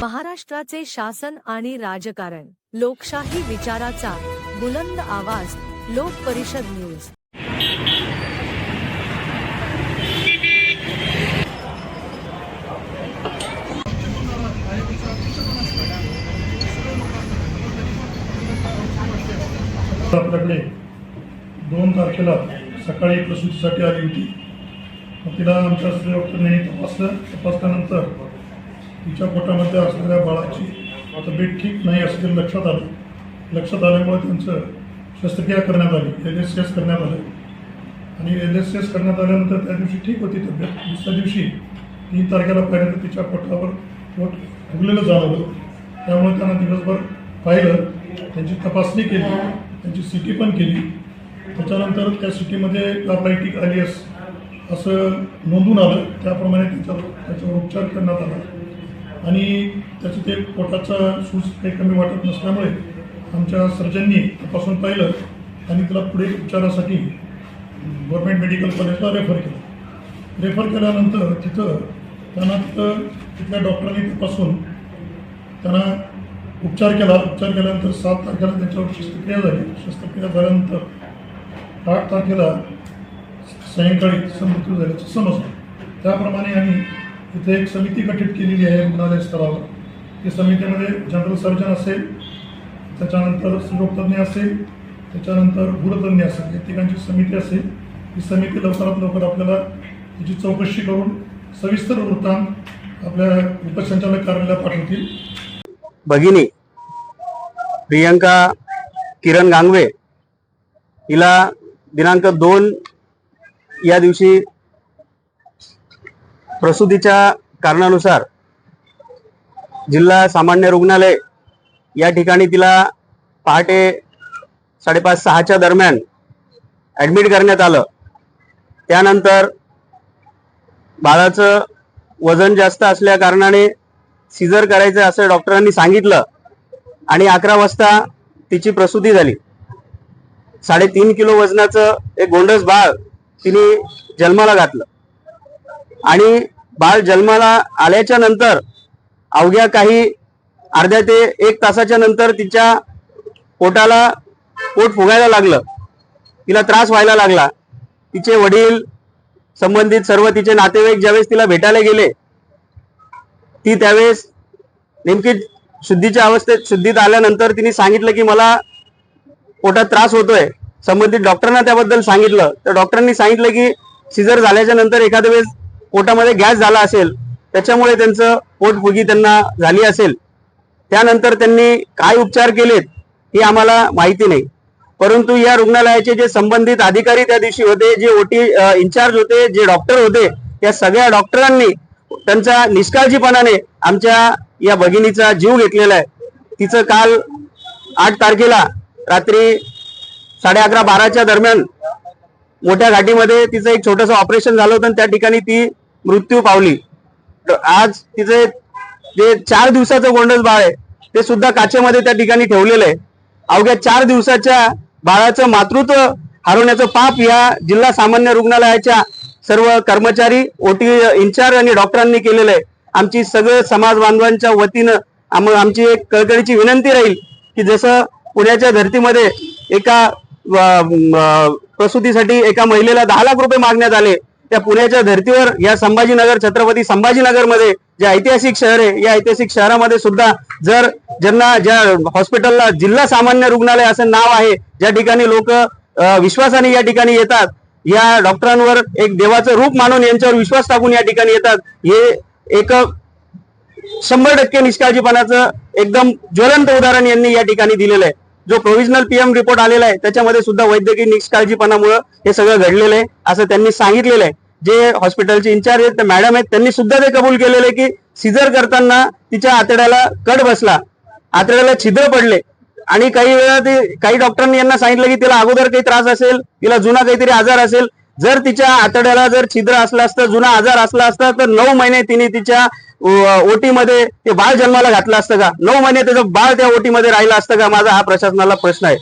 महाराष्ट्राचे शासन आणि राजकारण लोकशाही विचाराचा बुलंद आवाज लोक परिषद न्यूज. आपल्याकडे दोन तारखेला सकाळी प्रसूतीसाठी आली होती. तिला आमच्या स्त्री तपासलं. तपासल्यानंतर तिच्या पोटामध्ये असलेल्या बाळाची तब्येत ठीक नाही असं ते लक्षात आलं. लक्षात आल्यामुळे त्यांचं शस्त्रक्रिया करण्यात आली एल एस एस करण्यात आलं. आणि एल एस एस करण्यात आल्यानंतर त्या दिवशी ठीक होती तब्येत. दुसऱ्या दिवशी तीन तारखेला पाहिल्यानंतर तिच्या पोटावर पोट फुगलेलं जाणवलं. त्यामुळे त्यांना दिवसभर पाहिलं त्यांची तपासणी केली त्यांची सी टी पण केली. त्याच्यानंतर त्या सिटीमध्ये आली आलियस असं नोंदून आलं. त्याप्रमाणे त्याच्यावर त्याच्यावर उपचार करण्यात आला. आणि त्याचं ते पोटाचा सूज काही कमी वाटत नसल्यामुळे आमच्या सर्जननी तपासून पाहिलं आणि तिला पुढे उपचारासाठी गव्हर्मेंट मेडिकल कॉलेजला रेफर केलं. रेफर केल्यानंतर तिथं त्यांना तिथं तिथल्या डॉक्टरांनी तपासून त्यांना उपचार केला. उपचार केल्यानंतर सात तारखेला त्याच्यावर शस्त्रक्रिया झाली. शस्त्रक्रिया झाल्यानंतर आठ तारखेला सायंकाळी तिचा मृत्यू झाल्याचं समजलं. त्याप्रमाणे आम्ही इथे एक समिती गठीत केलेली आहे रुग्णालय स्तरावर. त्या समितीमध्ये जनरल सर्जन असेल त्याच्यानंतर स्त्रीरोगतज्ञ असेल त्याच्यानंतर भूरतज्ञ असेल या तिघांची समिती असेल. ही समिती लवकरात लवकर आपल्याला त्याची चौकशी करून सविस्तर वृत्तांत आपल्या उपसंचालक कार्यालयात पाठवतील. भगिनी प्रियंका किरण गांगवे हिला दिनांक दोन या दिवशी प्रसूतीच्या कारणानुसार जिल्हा सामान्य रुग्णालय या ठिकाणी तिला पहाटे साडेपाच सहाच्या दरम्यान ॲडमिट करण्यात आलं. त्यानंतर बाळाचं वजन जास्त असल्या कारणाने सिजर करायचं असं डॉक्टरांनी सांगितलं आणि अकरा वाजता तिची प्रसूती झाली. साडेतीन किलो वजनाचं एक गोंडस बाळ तिने जन्माला घातलं. आणि बाळ जन्माला आल्याच्यानंतर अवघ्या काही अर्ध्या ते एक तासाच्या नंतर तिच्या पोटाला पोट फुगायला लागलं. तिला त्रास व्हायला लागला. तिचे वडील संबंधित सर्व तिचे नातेवाईक ज्यावेळेस तिला भेटायला गेले ती त्यावेळेस नेमकी शुद्धीच्या अवस्थेत शुद्धीत आल्यानंतर तिने सांगितलं की मला पोटात त्रास होतोय. संबंधित डॉक्टरांना त्याबद्दल सांगितलं. तर डॉक्टरांनी सांगितलं की सिजर झाल्याच्यानंतर एखाद्या वेळेस पोटामध्ये गॅस झाला असेल त्याच्यामुळे त्यांचं पोटफुगी त्यांना झाली असेल. त्यानंतर त्यांनी काय उपचार केलेत हे आम्हाला माहिती नाही. परंतु या रुग्णालयाचे जे संबंधित अधिकारी त्या दिवशी होते जे ओटी इन्चार्ज होते जे डॉक्टर होते या सगळ्या डॉक्टरांनी त्यांच्या निष्काळजीपणाने आमच्या या भगिनीचा जीव घेतलेला आहे. तिचं काल आठ तारखेला रात्री साडे अकरा बाराच्या दरम्यान मोठ्या घाटीमध्ये तिचं एक छोटंसं ऑपरेशन झालं होतं आणि त्या ठिकाणी ती मृत्यू पावली. तर आज तिचे जे चार दिवसाचं गोंडस बाळ आहे ते सुद्धा काचेमध्ये त्या ठिकाणी ठेवलेलं आहे. अवघ्या चार दिवसाच्या बाळाचं मातृत्व हरवण्याचं पाप या जिल्हा सामान्य रुग्णालयाच्या सर्व कर्मचारी ओटी इन्चार्ज आणि डॉक्टरांनी केलेलं आहे. आमची सगळं समाज बांधवांच्या वतीनं आम आमची एक कळकळीची विनंती राहील की जसं पुण्याच्या धर्तीमध्ये एका प्रसूतीसाठी एका महिलेला दहा लाख रुपये मागण्यात आले. त्या पुण्याच्या धर्तीवर या संभाजीनगर छत्रपती संभाजीनगरमध्ये जे ऐतिहासिक शहर आहे या ऐतिहासिक शहरामध्ये सुद्धा जर ज्यांना ज्या हॉस्पिटलला जिल्हा सामान्य रुग्णालय असं नाव आहे ज्या ठिकाणी लोक विश्वासाने या ठिकाणी येतात या डॉक्टरांवर एक देवाचं रूप मानून यांच्यावर विश्वास टाकून या ठिकाणी येतात हे एक शंभर टक्के निष्काळजीपणाचं एकदम ज्वलंत उदाहरण यांनी या ठिकाणी दिलेलं आहे. जो प्रोव्हिजनल पीएम रिपोर्ट आलेला आहे त्याच्यामध्ये सुद्धा वैद्यकीय निष्काळजीपणामुळे हे सगळं घडलेलं आहे असं त्यांनी सांगितलेलं आहे. जे हॉस्पिटलचे इन्चार्ज आहेत ते मॅडम आहेत त्यांनी सुद्धा ते कबूल केलेलं आहे की सिजर करताना तिच्या आतड्याला कट बसला आतड्याला छिद्र पडले. आणि काही वेळा ते काही डॉक्टरांनी यांना सांगितलं की तिला अगोदर काही त्रास असेल तिला जुना काहीतरी आजार असेल जर तिच्या आतड्याला जर छिद्र असलं असतं जुना आजार असला असता तर नऊ महिने तिने तिच्या ओटीमध्ये ते बाळ जन्माला घातलं असतं का? नऊ महिने त्याचं बाळ त्या ओटीमध्ये राहिलं असतं का? माझा हा प्रशासनाला प्रश्न आहे.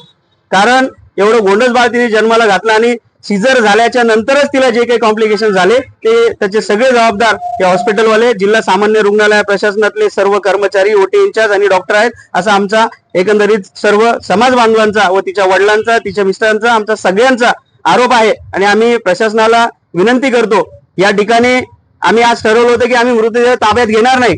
कारण एवढं गोंडस बाळ तिने जन्माला घातलं आणि सिजर झाल्याच्या नंतरच तिला जे काही कॉम्प्लिकेशन झाले ते त्याचे सगळे जबाबदार हे हॉस्पिटलवाले जिल्हा सामान्य रुग्णालय प्रशासनातले सर्व कर्मचारी ओटी इंचार्ज आणि डॉक्टर आहेत. असा आमचा एकंदरीत सर्व समाज बांधवांचा व तिच्या वडिलांचा तिच्या मिस्टरांचा आमचा सगळ्यांचा आरोप आहे आणि आम्ही प्रशासनाला विनंती करतो या ठिकाणी आम्ही आज ठरवलं होतं की आम्ही मृतदेह ताब्यात घेणार नाही.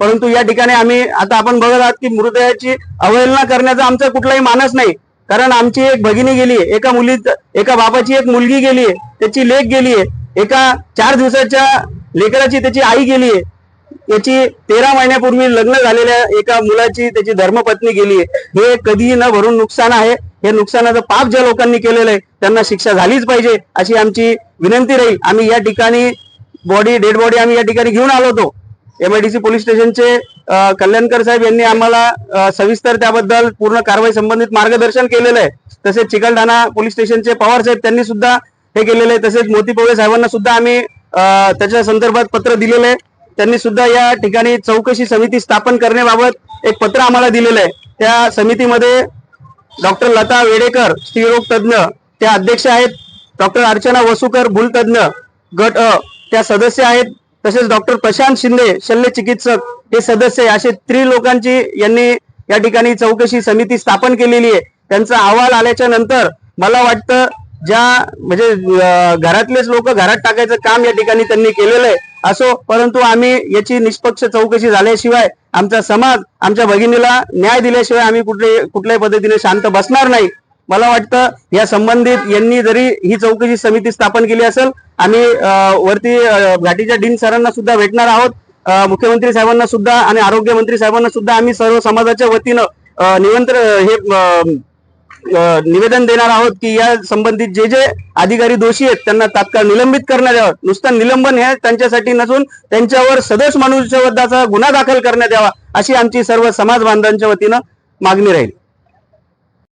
परंतु या ठिकाणी आम्ही आता आपण बघत आहात की मृतदेहाची अवहेलना करण्याचा आमचा कुठलाही मानस नाही. कारण आमची एक भगिनी गेली एका मुली एका बाबाची एक मुलगी गेली त्याची लेख गेली एका चार दिवसाच्या लेकराची त्याची आई गेली याची तेरा महिन्यापूर्वी लग्न झालेल्या एका मुलाची त्याची धर्मपत्नी गेली हे कधीही न भरून नुकसान आहे. हे नुकसानाचं पाप ज्या लोकांनी केलेलं आहे त्यांना शिक्षा झालीच पाहिजे अशी आमची विनंती राहील. आम्ही या ठिकाणी बॉडी डेड बॉडी आम्ही या ठिकाणी घेऊन आलो होतो. एमआयडीसी पोलीस स्टेशनचे कल्याणकर साहेब यांनी आम्हाला सविस्तर त्याबद्दल पूर्ण कारवाई संबंधित मार्गदर्शन केलेलं आहे तसेच चिकलठाणा पोलीस स्टेशनचे पवार साहेब त्यांनी सुद्धा हे केलेलं आहे तसेच मोती पवळे साहेबांना सुद्धा आम्ही त्याच्या संदर्भात पत्र दिलेलं आहे त्यांनी सुद्धा या ठिकाणी चौकशी समिती स्थापन करण्याबाबत एक पत्र आम्हाला दिलेलं आहे त्या समितीमध्ये डॉक्टर लता वेडेकर स्त्रीरोग तज्ज्ञ. त्या अध्यक्ष आहेत डॉक्टर अर्चना वसुकर भूलतज्ञ गट अ. त्या सदस्य आहेत. तसेच डॉक्टर प्रशांत शिंदे शल्य चिकित्सक. हे सदस्य आहे. असे त्रिलोकांची यांनी या ठिकाणी चौकशी समिती स्थापन केलेली आहे. त्यांचा अहवाल आल्याच्यानंतर मला वाटतं ज्या म्हणजे घरातलेच लोक घरात टाकायचं काम या ठिकाणी त्यांनी केलेलं आहे. असो परंतु आम्ही याची निष्पक्ष चौकशी झाल्याशिवाय आमचा समाज आमच्या भगिनीला न्याय दिल्याशिवाय आम्ही कुठले कुठल्याही पद्धतीने शांत बसणार नाही. मला वाटतं या संबंधित यांनी जरी ही चौकशी समिती स्थापन केली असेल आम्ही वरती घाटीच्या डीन सरांना सुद्धा भेटणार आहोत. मुख्यमंत्री साहेबांना सुद्धा आणि आरोग्य मंत्री साहेबांना सुद्धा आम्ही सर्व समाजाच्या वतीनं अं, निमंत्रण हे निवेदन देणार आहोत की या संबंधित जे जे अधिकारी दोषी आहेत त्यांना तात्काळ निलंबित करण्यात यावं. नुसतं निलंबन हे त्यांच्यासाठी नसून त्यांच्यावर सदोष मनुष्यवधाचा गुन्हा दाखल करण्यात यावा अशी आमची सर्व समाज बांधवांच्या वतीनं मागणी राहील.